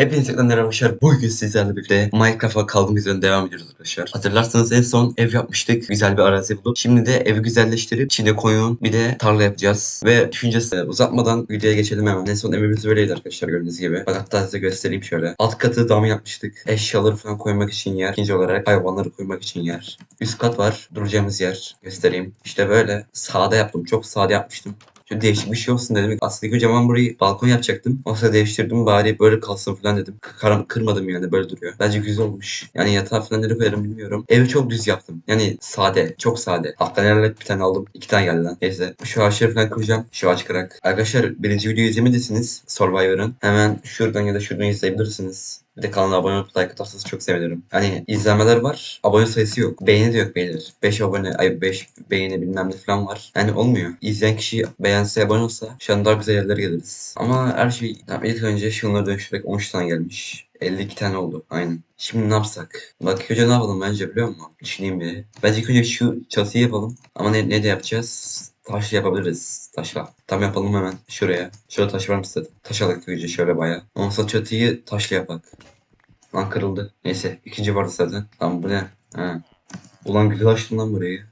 Hepinize merhaba arkadaşlar. Bugün sizlerle birlikte Minecraft'a kaldığımız yerden devam ediyoruz arkadaşlar. Hatırlarsanız en son ev yapmıştık. Güzel bir arazi bulduk. Şimdi de evi güzelleştirip içinde koyun bir de tarla yapacağız. Ve düşüncesi uzatmadan videoya geçelim hemen. En son evimiz böyleydi arkadaşlar gördüğünüz gibi. Bak hatta size göstereyim şöyle. Alt katı dam yapmıştık. Eşyaları falan koymak için yer. İkinci olarak hayvanları koymak için yer. Üst kat var. Duracağımız yer. Göstereyim. İşte böyle sade yaptım. Çok sade yapmıştım. Şöyle değişik bir şey olsun dedim. Aslında ben burayı balkon yapacaktım. O sırada değiştirdim bari böyle kalsın falan dedim. Kar kırmadım yani böyle duruyor. Bence güzel olmuş. Yani yatağı falan nereye koyarım bilmiyorum. Evi çok düz yaptım. Yani sade. Çok sade. Nelerle bir tane aldım. iki tane geldi lan. Neyse. Şu ağaçları falan kıracağım. Şu ağaç kırak. Arkadaşlar birinci videoyu izlemediyseniz Survivor'ın hemen şuradan ya da şuradan izleyebilirsiniz. Bir de kanala abone olup like atarsanız çok sevinirim. Hani izlenmeler var. Abone sayısı yok. Beğeni de yok beyler. 5 abone, ay 5 beğeni bilmem ne falan var. Yani olmuyor. İzleyen kişi beğense abone olsa şu an daha güzel yerlere geliriz. Ama her şey tamam, ilk önce şunları dönüştürerek 13 tane gelmiş. 52 tane oldu. Aynen. Şimdi ne yapsak? Bak önce ne yapalım bence biliyor musun? Düşüneyim bir. Bence önce şu çatıyı yapalım. Ama ne, ne de yapacağız? Taşla yapabiliriz. Taşla. Tam yapalım hemen. Şuraya. Şurada taş var mı istedim? Taş alak önce şöyle baya. Ondan çatıyı taşla yapak. Lan kırıldı. Neyse. ikinci vardı zaten. Lan bu ne? Ha. Ulan güzel açtın lan burayı.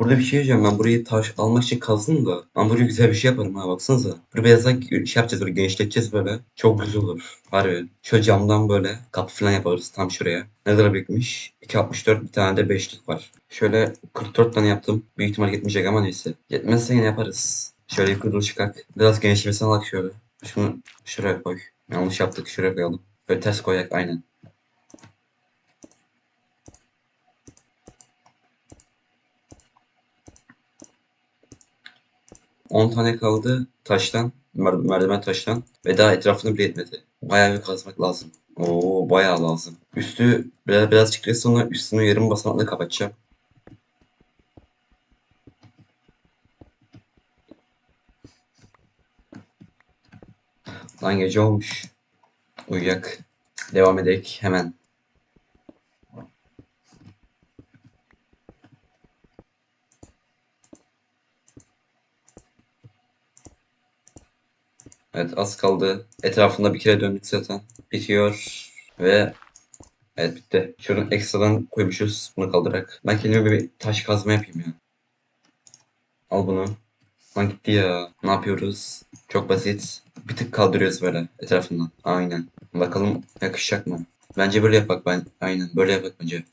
Burada bir şey diyeceğim ben burayı taş almak için kazdım da ben buraya güzel bir şey yaparım ha baksanıza. Buraya birazdan şey yapacağız böyle genişleteceğiz böyle. Çok güzel olur. Harbi. Şöyle camdan böyle kapı falan yaparız tam şuraya. Ne kadar büyükmüş? 2.64 bir tane de 5'lik var. Şöyle 44 tane yaptım. Büyük ihtimal yetmeyecek ama neyse. Yetmezse yine yaparız. Şöyle yukarı çıkak. Biraz genişlemesine alak şöyle. Şunu şuraya koy. Yanlış yaptık şuraya koyalım. Böyle ters koyak aynen. On tane kaldı taştan, mer- merdiven taştan ve daha etrafını bile etmedi. Bayağı bir kazmak lazım. Oo bayağı lazım. Üstü biraz biraz çıktıktan sonra üstünü yarım basamakla kapatacağım. Lan gece olmuş. Uyuyak. Devam edek hemen. Evet az kaldı. Etrafında bir kere döndük zaten. Bitiyor. Ve evet bitti. Şuradan ekstradan koymuşuz. Bunu kaldırarak. Ben kendime bir taş kazma yapayım ya. Al bunu. Lan gitti ya. Ne yapıyoruz? Çok basit. Bir tık kaldırıyoruz böyle etrafından. Aynen. Bakalım yakışacak mı? Bence böyle yapak ben. Aynen böyle yapak bence.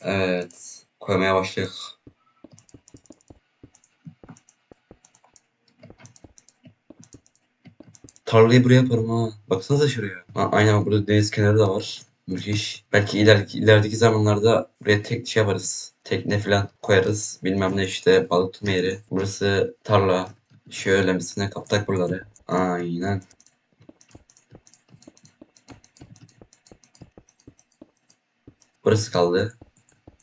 Evet. Koymaya başlayalım. Tarlayı buraya yaparım ha. Baksanıza şuraya. Ha, aynen burada deniz kenarı da var. Müthiş. Belki ileriki, ilerideki zamanlarda buraya tek şey yaparız. Tekne falan koyarız. Bilmem ne işte balık tutma yeri. Burası tarla. Şöyle misine kaptak buraları. Aynen. Burası kaldı.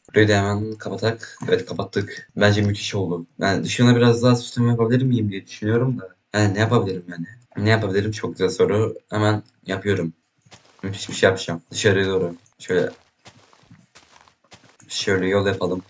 Burayı da hemen kapatak. Evet kapattık. Bence müthiş oldu. Ben dışına biraz daha süsleme yapabilir miyim diye düşünüyorum da. Yani ne yapabilirim yani? Ne yapabilirim? Çok güzel soru. Hemen yapıyorum. Müthiş bir şey yapacağım. Dışarıya doğru. Şöyle. Şöyle yol yapalım.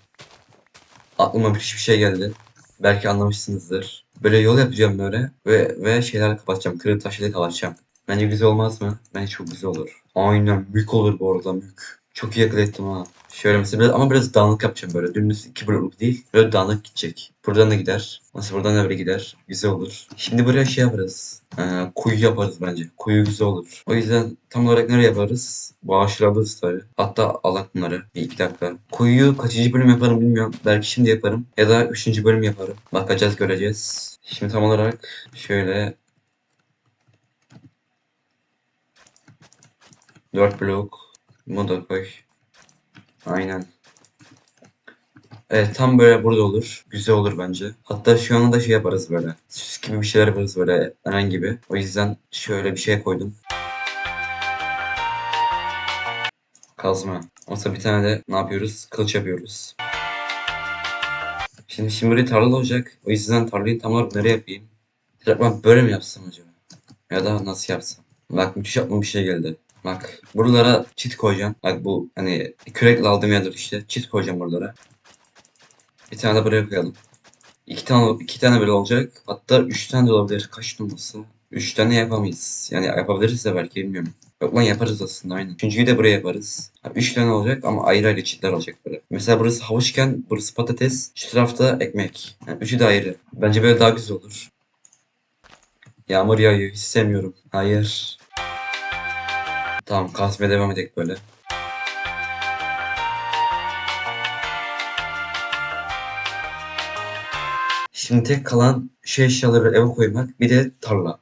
Aklıma bir şey geldi. Belki anlamışsınızdır. Böyle yol yapacağım böyle. Ve, ve şeyler kapatacağım. Kırık taşları kapatacağım. Bence güzel olmaz mı? Bence çok güzel olur. Aynen. Mük olur bu arada mük. Çok iyi akıl ettim ha. Şöyle mesela biraz, ama biraz dağınık yapacağım böyle. Dümdüz iki blokluk değil. Böyle dağınık gidecek. Buradan da gider. Nasıl buradan da böyle gider. Güzel olur. Şimdi buraya şey yaparız. Ee, kuyu yaparız bence. Kuyu güzel olur. O yüzden tam olarak nereye yaparız? Ağaçları alırız tabii. Hatta alak bunları. Bir iki dakika. Kuyuyu kaçıncı bölüm yaparım bilmiyorum. Belki şimdi yaparım. Ya da üçüncü bölüm yaparım. Bakacağız göreceğiz. Şimdi tam olarak şöyle Dört blok. Bunu da koy. Aynen. Evet tam böyle burada olur. Güzel olur bence. Hatta şu anda da şey yaparız böyle. Süs gibi bir şeyler yaparız böyle herhangi gibi. O yüzden şöyle bir şey koydum. Kazma. Olsa bir tane de ne yapıyoruz? Kılıç yapıyoruz. Şimdi şimdi buraya tarla olacak. O yüzden tarlayı tam olarak nereye yapayım? Acaba böyle mi yapsam acaba? Ya da nasıl yapsam? Bak müthiş aklıma bir şey geldi. Bak buralara çit koyacağım. Bak bu hani kürekle aldığım yerler işte. Çit koyacağım buralara. Bir tane de buraya koyalım. İki tane iki tane böyle olacak. Hatta üç tane de olabilir. Kaç olması? Üç tane yapamayız. Yani yapabiliriz de belki bilmiyorum. Yok lan yaparız aslında aynen. Üçüncüyü de buraya yaparız. Ha, Üç tane olacak ama ayrı ayrı çitler olacak böyle. Mesela burası havuçken burası patates. Şu tarafta ekmek. Yani üçü de ayrı. Bence böyle daha güzel olur. Yağmur yağıyor. Hiç sevmiyorum. Hayır. Tamam kasmaya devam edelim böyle. Şimdi tek kalan şu eşyaları eve koymak bir de tarla.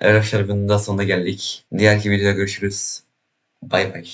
Arkadaşlar bunun da sonuna geldik. Diğerki videoda görüşürüz. Bay bay.